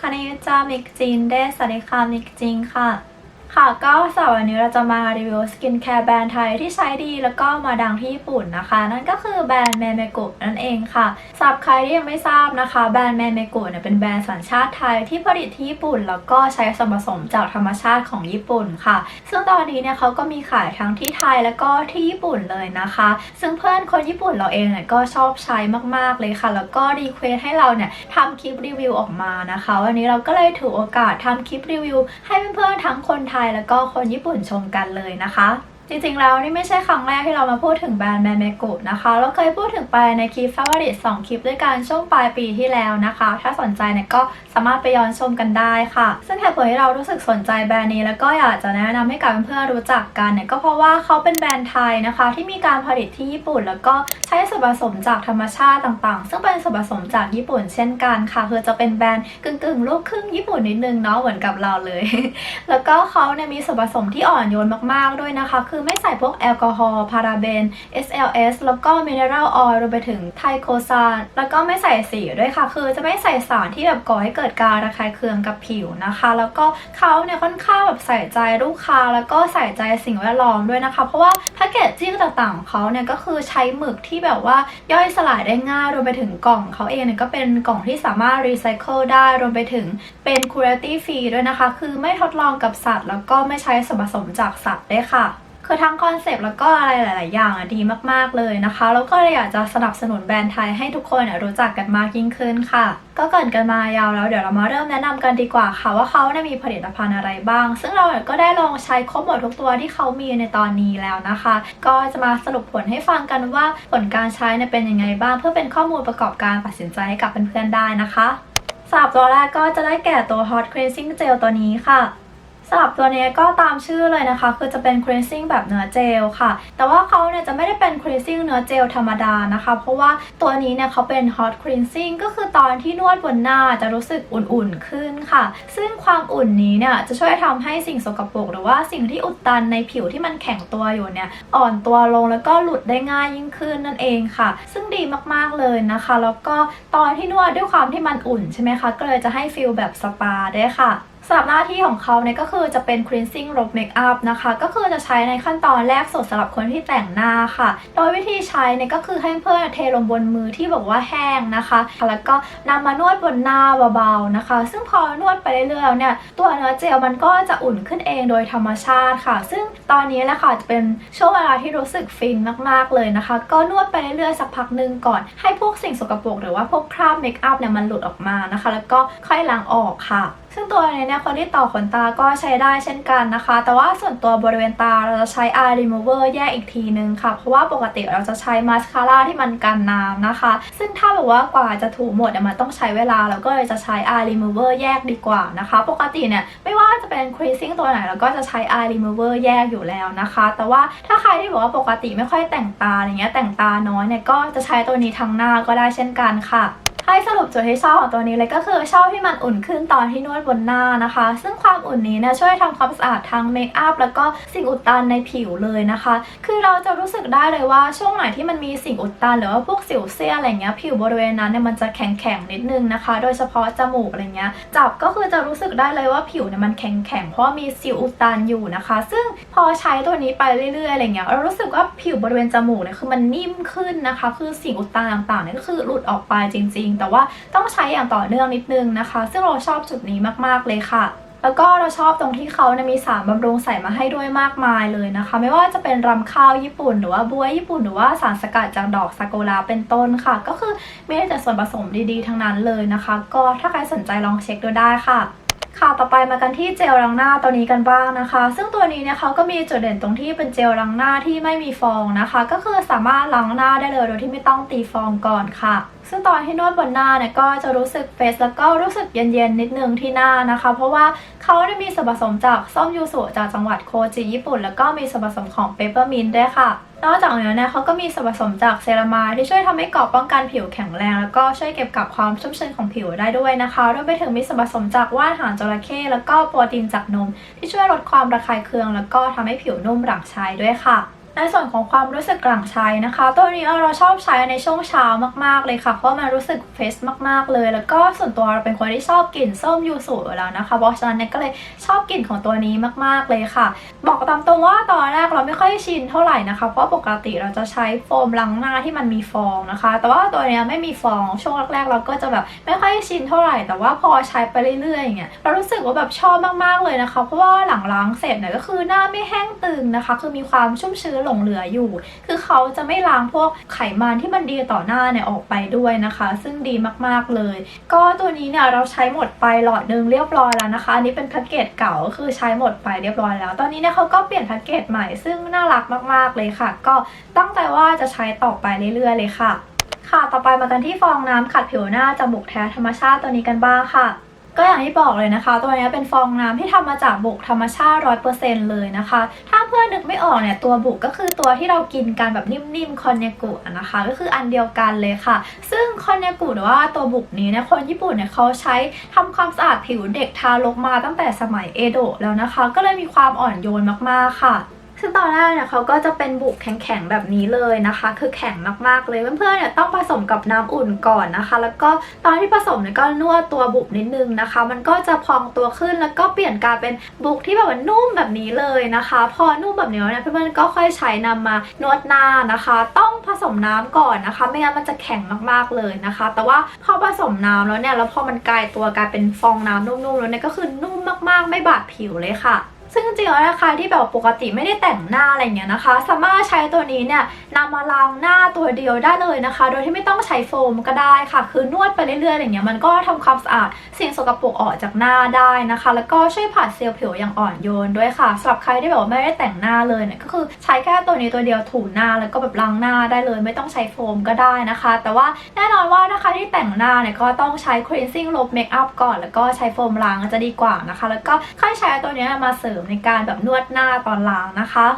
คานิจามิกจินเดสวัสดีค่ะมิกจินค่ะ ค่ะก็สำหรับวันนี้เราจะมารีวิวสกินแคร์แบรนด์ไทยที่ใช้ดีแล้วก็มาดังที่ญี่ปุ่นนะคะ นั่นก็คือแบรนด์แมเมกุนั่นเองค่ะสำหรับใครที่ยังไม่ทราบนะคะ แบรนด์แมเมกุเนี่ยเป็นแบรนด์สัญชาติไทยที่ผลิตที่ญี่ปุ่น แล้วก็ใช้ส่วนผสมจากธรรมชาติของญี่ปุ่นค่ะ ซึ่งตอนนี้เนี่ยเขาก็มีขายทั้งที่ไทยแล้วก็ที่ญี่ปุ่นเลยนะคะ ซึ่งเพื่อนคนญี่ปุ่นเราเองเนี่ยก็ชอบใช้มากๆเลยค่ะ แล้วก็รีเควสให้เราเนี่ยทำคลิปรีวิวออกมานะคะ วันนี้เราก็เลยถือโอกาสทำคลิปรีวิวให้เพื่อนๆทั้งคนไทยแล้วก็คนญี่ปุ่นชมกันเลยนะคะ จริงๆแล้วนี่ไม่ใช่ครั้งแรกที่เรามาพูดถึงแบรนด์แมเมกุนะคะ เราเคยพูดถึงไปในคลิปฟ a v o r i t 2คลิปด้วยกันช่วงปลายปีที่แล้วนะคะ ถ้าสนใจเนี่ยก็สามารถไปย้อนชมกันได้ค่ะ ซึ่งเหตุผลที่เรารู้สึกสนใจแบรนด์นี้แล้วก็อยากจะแนะนำให้กับเพื่อนๆรู้จักกันเนี่ยก็เพราะว่าเขาเป็นแบรนด์ไทยนะคะ ที่มีการผลิตที่ญี่ปุ่น แล้วก็ใช้ส่วนผสมจากธรรมชาติต่างๆ ซึ่งเป็นส่วนผสมจากญี่ปุ่นเช่นกันค่ะ คือจะเป็นแบรนด์กึ่งๆลูกครึ่งญี่ปุ่นนิดนึงเนาะเหมือนกับเราเลย แล้วก็เขาเนี่ยมีส่วนผสมที่อ่อนโยนมากๆด้วยนะคะคือไม่ใส่พวกแอลกอฮอล์พาราเบน SLS แล้วก็มินเนอรัลออยล์รวมไปถึงไทโคซานแล้วก็ไม่ใส่สีด้วยค่ะ คือจะไม่ใส่สารที่แบบก่อให้เกิดการระคายเคืองกับผิวนะคะ แล้วก็เขาเนี่ยค่อนข้างแบบใส่ใจลูกค้า แล้วก็ใส่ใจสิ่งแวดล้อมด้วยนะคะ เพราะว่าแพคเกจจิ้งต่างๆของเขาเนี่ยก็คือใช้หมึกที่แบบว่าย่อยสลายได้ง่ายรวมไปถึงกล่องเขาเองเนี่ยก็เป็นกล่องที่สามารถรีไซเคิลได้รวมไปถึงเป็นคู a l ตี้ฟรีด้วยนะคะ คือไม่ทดลองกับสัตว์ แล้วก็ไม่ใช้ส่วนผสมจากสัตว์ด้วยค่ะ คือทั้งคอนเซปต์แล้วก็อะไรหลาย ๆ อย่างอะดีมาก ๆ เลยนะคะ แล้วก็เลยอยากจะสนับสนุนแบรนด์ไทยให้ทุกคนรู้จักกันมากยิ่งขึ้นค่ะ ก็เกินกันมายาวแล้วเดี๋ยวเรามาเริ่มแนะนำกันดีกว่าค่ะว่าเขาเนี่ยมีผลิตภัณฑ์อะไรบ้าง ซึ่งเราก็ได้ลองใช้ครบหมดทุกตัวที่เขามีในตอนนี้แล้วนะคะ ก็จะมาสรุปผลให้ฟังกันว่าผลการใช้เนี่ยเป็นยังไงบ้าง เพื่อเป็นข้อมูลประกอบการตัดสินใจให้กับเพื่อน ๆ ได้นะคะสำหรับตัวแรกก็จะได้แก่ตัว Hot Cleansing Gel ตัวนี้ค่ะ สำหรับตัวนี้ก็ตามชื่อเลยนะคะ คือจะเป็น cleansing แบบเนื้อเจลค่ะ แต่ว่าเขาเนี่ยจะไม่ได้เป็น cleansing เนื้อเจลธรรมดานะคะ เพราะว่าตัวนี้เนี่ยเขาเป็น hot cleansing ก็คือตอนที่นวดบนหน้าจะรู้สึกอุ่นๆขึ้นค่ะ ซึ่งความอุ่นนี้เนี่ยจะช่วยทำให้สิ่งสกปรกหรือว่าสิ่งที่อุดตันในผิวที่มันแข็งตัวอยู่เนี่ยอ่อนตัวลงแล้วก็หลุดได้ง่ายยิ่งขึ้นนั่นเองค่ะ ซึ่งดีมากๆเลยนะคะ แล้วก็ตอนที่นวดด้วยความที่มันอุ่นใช่ไหมคะก็เลยจะให้ฟีลแบบสปาด้วยค่ะ สำหรับหน้าที่ของเขาเนี่ยก็คือจะเป็น cleansing ลบ make up นะคะ ก็คือจะใช้ในขั้นตอนแรกสุดสำหรับคนที่แต่งหน้าค่ะ โดยวิธีใช้เนี่ยก็คือให้เพื่อนเทลงบนมือที่บอกว่าแห้งนะคะ แล้วก็นำมานวดบนหน้าเบาๆนะคะ ซึ่งพอนวดไปเรื่อยๆแล้วเนี่ยตัวเนื้อเจลมันก็จะอุ่นขึ้นเองโดยธรรมชาติค่ะ ซึ่งตอนนี้แหละค่ะจะเป็นช่วงเวลาที่รู้สึกฟินมากๆเลยนะคะ ก็นวดไปเรื่อยๆสักพักหนึ่งก่อนให้พวกสิ่งสกปรกหรือว่าพวกคราบเมคอัพเนี่ยมันหลุดออกมานะคะ แล้วก็ค่อยล้างออกค่ะซึ่งตัวนี้เนี่ยคนที่ต่อขนตาก็ใช้ได้เช่นกันนะคะ แต่ว่าส่วนตัวบริเวณตาเราจะใช้ eye remover แยกอีกทีนึงค่ะ เพราะว่าปกติเราจะใช้มาสคาร่าที่มันกันน้ำนะคะ ซึ่งถ้าแบบว่ากว่าจะถูหมดเนี่ยมันต้องใช้เวลาเราก็เลยจะใช้ eye remover แยกดีกว่านะคะ ปกติเนี่ยไม่ว่าจะเป็น creasing ตัวไหนเราก็จะใช้ eye remover แยกอยู่แล้วนะคะ แต่ว่าถ้าใครที่บอกว่าปกติไม่ค่อยแต่งตาอะไรเงี้ยแต่งตาน้อยเนี่ยก็จะใช้ตัวนี้ทั้งหน้าก็ได้เช่นกันค่ะ ให้สรุปจุดที่ชอบของตัวนี้เลยก็คือชอบที่มันอุ่นขึ้นตอนที่นวดบนหน้านะคะ ซึ่งความอุ่นนี้เนี่ยช่วยทำความสะอาดทั้งเมคอัพแล้วก็สิ่งอุดตันในผิวเลยนะคะ คือเราจะรู้สึกได้เลยว่าช่วงไหนที่มันมีสิ่งอุดตัน หรือว่าพวกสิวเซียอะไรเงี้ยผิวบริเวณนั้นเนี่ยมันจะแข็งๆนิดนึงนะคะ โดยเฉพาะจมูกอะไรเงี้ยจับก็คือจะรู้สึกได้เลยว่าผิวเนี่ยมันแข็งๆเพราะว่ามีสิวอุดตันอยู่นะคะ ซึ่งพอใช้ตัวนี้ไปเรื่อยๆอะไรเงี้ยเรารู้สึกว่าผิวบริเวณจมูกเนี่ยคือมันนิ่มขึ้นนะคะ คือสิ่งอุดตันต่างๆเนี่ยก็คือหลุดออกไปจริง ๆแต่ว่าต้องใช้อย่างต่อเนื่องนิดนึงนะคะ ซึ่งเราชอบจุดนี้มากๆเลยค่ะแล้วก็เราชอบตรงที่เขานี่มีสารบำรุงใส่มาให้ด้วยมากมายเลยนะคะ ไม่ว่าจะเป็นรำข้าวญี่ปุ่น หรือว่าบัวญี่ปุ่นหรือว่าสารสกัดจากดอกซากุระเป็นต้นค่ะ ก็คือมีแต่ส่วนผสมดีๆ ทั้งนั้นเลยนะคะ ก็ถ้าใครสนใจลองเช็คดูได้ค่ะค่ะ ต่อไปมากันที่เจลล้างหน้าตัวนี้กันบ้างนะคะ ซึ่งตัวนี้เนี่ยเขาก็มีจุดเด่นตรงที่เป็นเจลล้างหน้าที่ไม่มีฟองนะคะ ก็คือสามารถล้างหน้าได้เลยโดยที่ไม่ต้องตีฟองก่อนค่ะซึ่งตอนที่นวดบนหน้าเนี่ยก็จะรู้สึกเฟสแล้วก็รู้สึกเย็นๆนิดนึงที่หน้านะคะ เพราะว่าเขาได้มีส่วนผสมจากส้มยูสุจากจังหวัดโคจิญี่ปุ่น แล้วก็มีส่วนผสมของเปเปอร์มินต์ด้วยค่ะนอกจากนี้เนี่ยเขาก็มีส่วนผสมจากเซรามายที่ช่วยทำให้เกราะป้องกันผิวแข็งแรง แล้วก็ช่วยเก็บกักความชุ่มชื้นของผิวได้ด้วยนะคะรวมไปถึงมีส่วนผสมจากว่านหางจระเข้แล้วก็โปรตีนจากนม ที่ช่วยลดความระคายเคือง แล้วก็ทำให้ผิวนุ่มหลังใช้ด้วยค่ะ ในส่วนของความรู้สึกหลังใช้นะคะ ตัวนี้เราชอบใช้ในช่วงเช้ามากๆเลยค่ะ เพราะมันรู้สึกเฟสมากๆเลย แล้วก็ส่วนตัวเราเป็นคนที่ชอบกลิ่นส้มยูสุอยู่แล้วนะคะ เพราะฉะนั้นเนี่ยก็เลยชอบกลิ่นของตัวนี้มากๆเลยค่ะ บอกตามตรงว่าตอนแรกเราไม่ค่อยชินเท่าไหร่นะคะ เพราะปกติเราจะใช้โฟมล้างหน้าที่มันมีฟองนะคะ แต่ว่าตัวนี้ไม่มีฟอง ช่วงแรกๆ เราก็จะแบบไม่ค่อยชินเท่าไหร่ แต่ว่าพอใช้ไปเรื่อยๆอย่างเงี้ย เรารู้สึกว่าแบบชอบมากๆเลยนะคะ เพราะว่าหลังล้างเสร็จเนี่ยก็คือหน้าไม่แห้งตึงนะคะ คือมีความชุ่มชื้นลงเหลืออยู่ คือเขาจะไม่ล้างพวกไขมันที่มันดีต่อหน้าเนี่ยออกไปด้วยนะคะ ซึ่งดีมากๆเลย ก็ตัวนี้เนี่ยเราใช้หมดไปหลอดหนึงเรียบร้อยแล้วนะคะ อันนี้เป็นแพ็กเกจเก่าคือใช้หมดไปเรียบร้อยแล้ว ตอนนี้เนี่ยเขาก็เปลี่ยนแพ็กเกจใหม่ซึ่งน่ารักมากๆเลยค่ะ ก็ตั้งใจว่าจะใช้ต่อไปเรื่อยๆเลยค่ะ ค่ะ ต่อไปมากันที่ฟองน้ำขัดผิวหน้าจมูกแท้ธรรมชาติตัวนี้กันบ้างค่ะ ก็อย่างที่บอกเลยนะคะ ตัวนี้เป็นฟองน้ำที่ทำมาจากบุกธรรมชาติร้อยเปอร์เซ็นต์เลยนะคะ ถ้าเพื่อนนึกไม่ออกเนี่ยตัวบุกก็คือตัวที่เรากินกันแบบนิ่มๆคอนเนกุนะคะ ก็คืออันเดียวกันเลยค่ะ ซึ่งคอนเนกุหรือว่าตัวบุกนี้เนี่ยคนญี่ปุ่นเนี่ยเขาใช้ทำความสะอาดผิวเด็กทารกมาตั้งแต่สมัยเอโดะแล้วนะคะ ก็เลยมีความอ่อนโยนมากๆค่ะ ซึ่งตอนแรกเนี่ยเขาก็จะเป็นบุกแข็งๆแบบนี้เลยนะคะ คือแข็งมากๆเลยเพื่อนๆเนี่ยต้องผสมกับน้ำอุ่นก่อนนะคะ แล้วก็ตอนที่ผสมเนี่ยก็นวดตัวบุกนิดนึงนะคะ มันก็จะพองตัวขึ้นแล้วก็เปลี่ยนกลายเป็นบุกที่แบบว่านุ่มแบบนี้เลยนะคะ พอนุ่มแบบนี้เนี่ยเพื่อนๆก็ค่อยใช้นำมานวดหน้านะคะ ต้องผสมน้ำก่อนนะคะ ไม่งั้นมันจะแข็งมากๆเลยนะคะ แต่ว่าพอผสมน้ำแล้วเนี่ยแล้วพอมันกลายตัวกลายเป็นฟองน้ำนุ่มๆแล้วเนี่ยก็คือนุ่มมากๆ ไม่บาดผิวเลยค่ะ ซึ่งจริงๆแล้วนะคะที่แบบปกติไม่ได้แต่งหน้าอะไรอย่างเงี้ยนะคะ สามารถใช้ตัวนี้เนี่ยนำมาล้างหน้าตัวเดียวได้เลยนะคะ โดยที่ไม่ต้องใช้โฟมก็ได้ค่ะ คือนวดไปเรื่อยๆอย่างเงี้ยมันก็ทำความสะอาดสิ่งสกปรกออกจากหน้าได้นะคะ แล้วก็ช่วยผัดเซลล์ผิวอย่างอ่อนโยนด้วยค่ะสำหรับใครที่แบบว่าไม่ได้แต่งหน้าเลยเนี่ยก็คือใช้แค่ตัวนี้ตัวเดียวถูหน้าแล้วก็แบบล้างหน้าได้เลย ไม่ต้องใช้โฟมก็ได้นะคะ แต่ว่าแน่นอนว่านะคะที่แต่งหน้าเนี่ยก็ต้องใช้ cleansing ลบเมคอัพก่อน แล้วก็ใช้โฟมล้างจะดีกว่านะคะ แล้วก็ค่อยใช้ตัวนี้มาเสริมในการแบบนวดหน้าตอนล้างนะคะ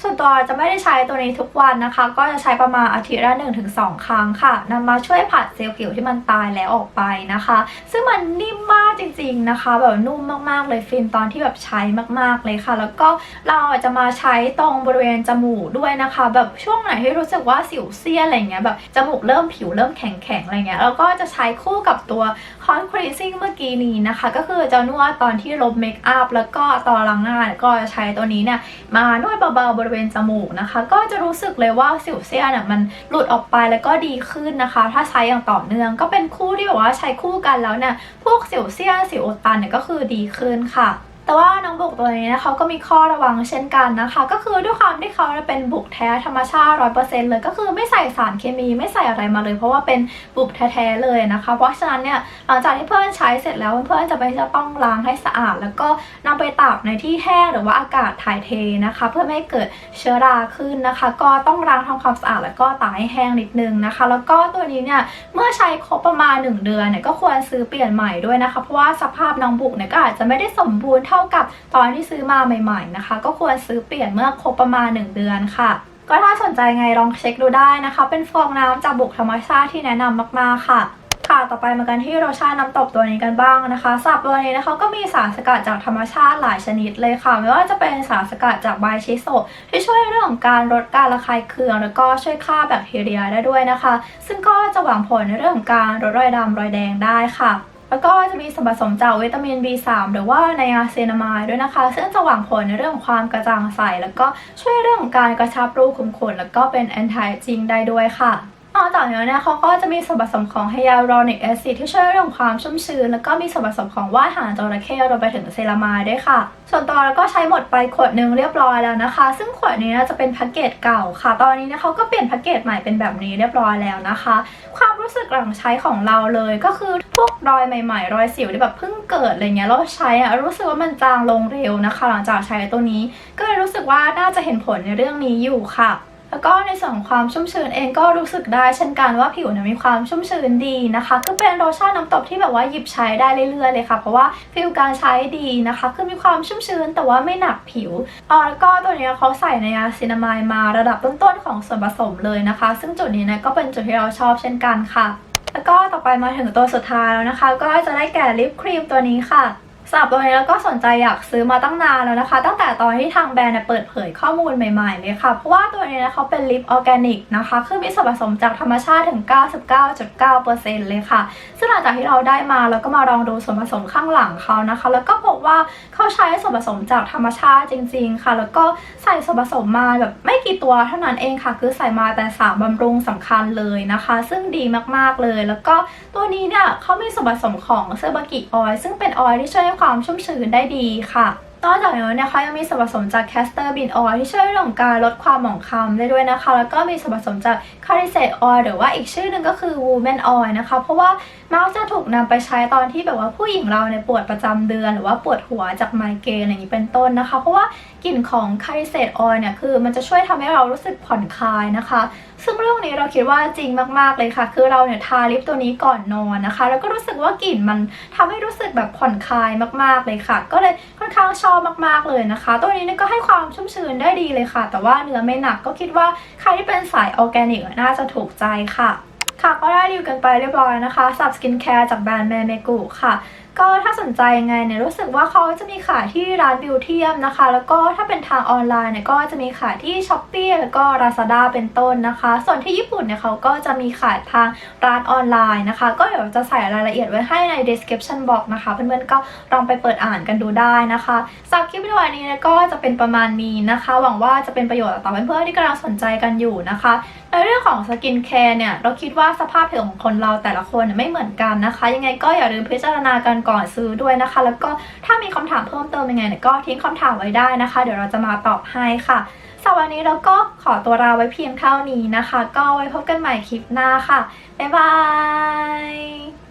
ส่วนตัวจะไม่ได้ใช้ตัวนี้ทุกวันนะคะ ก็จะใช้ประมาณอาทิตย์ละ1-2 ครั้งค่ะนำมาช่วยผัดเซลล์ผิวที่มันตายแล้วออกไปนะคะ ซึ่งมันนิ่มมากจริงๆนะคะ แบบนุ่มมากๆเลยฟินตอนที่แบบใช้มากๆเลยค่ะ แล้วก็เราจะมาใช้ตรงบริเวณจมูกด้วยนะคะ แบบช่วงไหนที่รู้สึกว่าสิวเซียอะไรเงี้ยแบบจมูกเริ่มผิวเริ่มแข็งๆอะไรเงี้ยแล้วก็จะใช้คู่กับตัวคอนครีซิ่งเมื่อกี้นี้นะคะ ก็คือจะนวดตอนที่ลบเมคอัพแล้วก็ตอนล้างหน้าก็จะใช้ตัวนี้เนี่ยมานวดเบาๆริเวณจมูกนะคะ ก็จะรู้สึกเลยว่าสิวเซียนอะมันหลุดออกไปแล้วก็ดีขึ้นนะคะ ถ้าใช้อย่างต่อเนื่อง ก็เป็นคู่ที่แบบว่าใช้คู่กันแล้วเนี่ยพวกสิวเซียนสิวอุดตันเนี่ยก็คือดีขึ้นค่ะ แต่ว่าน้องบุกตัวนี้นะคะก็มีข้อระวังเช่นกันนะคะ ก็คือด้วยความที่เขาเป็นบุกแท้ธรรมชาติร้อยเปอร์เซ็นต์เลยก็คือไม่ใส่สารเคมีไม่ใส่อะไรมาเลย เพราะว่าเป็นบุกแท้ๆเลยนะคะ เพราะฉะนั้นเนี่ยหลังจากที่เพื่อนใช้เสร็จแล้วเพื่อนๆจะไปจะต้องล้างให้สะอาด แล้วก็นำไปตากในที่แห้งหรือว่าอากาศถ่ายเทนะคะ เพื่อไม่ให้เกิดเชื้อราขึ้นนะคะ ก็ต้องล้างทำความสะอาดแล้วก็ตากให้แห้งนิดนึงนะคะ แล้วก็ตัวนี้เนี่ยเมื่อใช้ครบประมาณ 1 เดือนเนี่ยก็ควรซื้อเปลี่ยนใหม่ด้วยนะคะเพราะว่าสภาพน้องบุกเนี่ยก็อาจจะไม่ได้สมบูรณ์เท่ากับตอนที่ซื้อมาใหม่ๆนะคะ ก็ควรซื้อเปลี่ยนเมื่อครบประมาณ 1 เดือนค่ะ ก็ถ้าสนใจไงลองเช็คดูได้นะคะ เป็นฟองน้ำจากบุกธรรมชาติที่แนะนำมากๆค่ะค่ะต่อไปมากันที่โลชั่นน้ำตบตัวนี้กันบ้างนะคะสับตัวนี้นะคะก็มีสารสกัดจากธรรมชาติหลายชนิดเลยค่ะ ไม่ว่าจะเป็นสารสกัดจากใบชิโซที่ช่วยเรื่องของการลดการระคายเคือง แล้วก็ช่วยฆ่าแบคทีเรียได้ด้วยนะคะ ซึ่งก็จะหวังผลในเรื่องของการลดรอยดำรอยแดงได้ค่ะ แล้วก็จะมีส่วนผสมจากวิตามิน B3 หรือว่าไนอาเซนามายด้วยนะคะ ซึ่งจะหวังผลในเรื่องของความกระจ่างใส แล้วก็ช่วยเรื่องของการกระชับรูขุมขนแล้วก็เป็นแอนตี้จิงได้ด้วยค่ะ นอกจากนี้เนี่ยเขาก็จะมีส่วนผสมของไฮยาลูรอนิกแอซิดที่ช่วยเรื่องความชุ่มชื้น แล้วก็มีส่วนผสมของว่านหางจระเข้รวมไปถึงเซรามายด้วยค่ะ ส่วนตัวเราก็ใช้หมดไปขวดหนึ่งเรียบร้อยแล้วนะคะ ซึ่งขวดนี้จะเป็นแพ็กเกจเก่าค่ะ ตอนนี้เนี่ยเขาก็เปลี่ยนแพ็กเกจใหม่เป็นแบบนี้เรียบร้อยแล้วนะคะ ความรู้สึกหลังใช้ของเราเลยก็คือพวกรอยใหม่ ๆ รอยสิวที่แบบเพิ่งเกิดอะไรเงี้ยเราใช้อะรู้สึกว่ามันจางลงเร็วนะคะ หลังจากใช้ตัวนี้ ก็เลยรู้สึกว่าน่าจะเห็นผลในเรื่องนี้อยู่ค่ะ แล้วก็ในส่วนของความชุ่มชื้นเองก็รู้สึกได้เช่นกันว่าผิวเนี่ยมีความชุ่มชื้นดีนะคะคือเป็นโลชั่นน้ำตบที่แบบว่าหยิบใช้ได้เรื่อยๆเลยค่ะ เพราะว่าฟิลการใช้ดีนะคะ คือมีความชุ่มชื้นแต่ว่าไม่หนักผิวอ๋อแล้วก็ตัวเนี้ยเขาใส่ในยาซินามายมาระดับต้นๆของส่วนผสมเลยนะคะ ซึ่งจุดนี้เนี่ยก็เป็นจุดที่เราชอบเช่นกันค่ะ แล้วก็ต่อไปมาถึงตัวสุดท้ายแล้วนะคะ ก็จะได้แก่ลิปครีมตัวนี้ค่ะ สำหรับตัวนี้แล้วก็สนใจอยากซื้อมาตั้งนานแล้วนะคะ ตั้งแต่ตอนที่ทางแบรนด์เปิดเผยข้อมูลใหม่ๆเลยค่ะ เพราะว่าตัวนี้นะเขาเป็นลิปออร์แกนิกนะคะคือมีส่วนผสมจากธรรมชาติถึง 99.9%เลยค่ะ ซึ่งหลังจากที่เราได้มาแล้วก็มาลองดูส่วนผสมข้างหลังเขานะคะ แล้วก็พบว่าเขาใช้ส่วนผสมจากธรรมชาติจริง ๆ ค่ะ แล้วก็ใส่ส่วนผสมมาแบบไม่กี่ตัวเท่านั้นเองค่ะ คือใส่มาแต่สามบำรุงสำคัญเลยนะคะ ซึ่งดีมากๆเลย แล้วก็ตัวนี้เนี่ยเขามีส่วนผสมของเซอร์บากิออยล์ซึ่งเป็นออยล์ที่ช่วยให้ความชุ่มชื้นได้ดีค่ะนอกจากนี้นะคะยังมีส่วนผสมจากแคสเตอร์บินออยล์ที่ช่วยเรื่องของการลดความหมองคล้ำได้ด้วยนะคะ แล้วก็มีส่วนผสมจากคาริเซตออยล์หรือว่าอีกชื่อหนึ่งก็คือวูแมนออยล์นะคะ เพราะว่ามักจะถูกนำไปใช้ตอนที่แบบว่าผู้หญิงเราเนี่ยปวดประจำเดือน หรือว่าปวดหัวจากไมเกรนอะไรอย่างนี้เป็นต้นนะคะ เพราะว่า กลิ่นของคาริเซตออย์เนี่ยคือมันจะช่วยทำให้เรารู้สึกผ่อนคลายนะคะ ซึ่งเรื่องนี้เราคิดว่าจริงมากๆเลยค่ะ คือเราเนี่ยทาลิปตัวนี้ก่อนนอนนะคะ แล้วก็รู้สึกว่ากลิ่นมันทำให้รู้สึกแบบผ่อนคลายมากๆเลยค่ะ ก็เลยค่อนข้างชอบมากๆเลยนะคะ ตัวนี้เนี่ยก็ให้ความชุ่มชื้นได้ดีเลยค่ะ แต่ว่าเนื้อไม่หนักก็คิดว่าใครที่เป็นสายออร์แกนิกน่าจะถูกใจค่ะค่ะก็ได้รีวิวกันไปเรียบร้อยนะคะสับสกินแคร์จากแบรนด์แมเมกุค่ะ ก็ถ้าสนใจยังไงเนี่ยรู้สึกว่าเขาจะมีขายที่ร้านบิวเทียมนะคะ แล้วก็ถ้าเป็นทางออนไลน์เนี่ยก็จะมีขายที่ s h อ p e e แล้วก็ Lazada เป็นต้นนะคะ ส่วนที่ญี่ปุ่นเนี่ยเขาก็จะมีขายทางร้านออนไลน์นะคะ ก็เดี๋ยวจะใส่รายละเอียดไว้ให้ใน description box นะคะ เพื่อนๆก็ลองไปเปิดอ่านกันดูได้นะคะสำหรับคลิปวิดีโอนี้เนี่ยก็จะเป็นประมาณนี้นะคะ หวังว่าจะเป็นประโยชน์ต่อเพื่อนๆที่กำลังสนใจกันอยู่นะคะในเรื่องของสกินแคร์เนี่ยเราคิดว่าสภาพผิวของคนเราแต่ละคนไม่เหมือนกันนะคะ ยังไงก็อย่าลืมพิจารณากันก่อนซื้อด้วยนะคะ แล้วก็ถ้ามีคำถามเพิ่มเติมยังไงเนี่ยก็ทิ้งคำถามไว้ได้นะคะ เดี๋ยวเราจะมาตอบให้ค่ะสำหรับวันนี้เราก็ขอตัวลาไว้เพียงเท่านี้นะคะ ก็ไว้พบกันใหม่คลิปหน้าค่ะบ๊ายบาย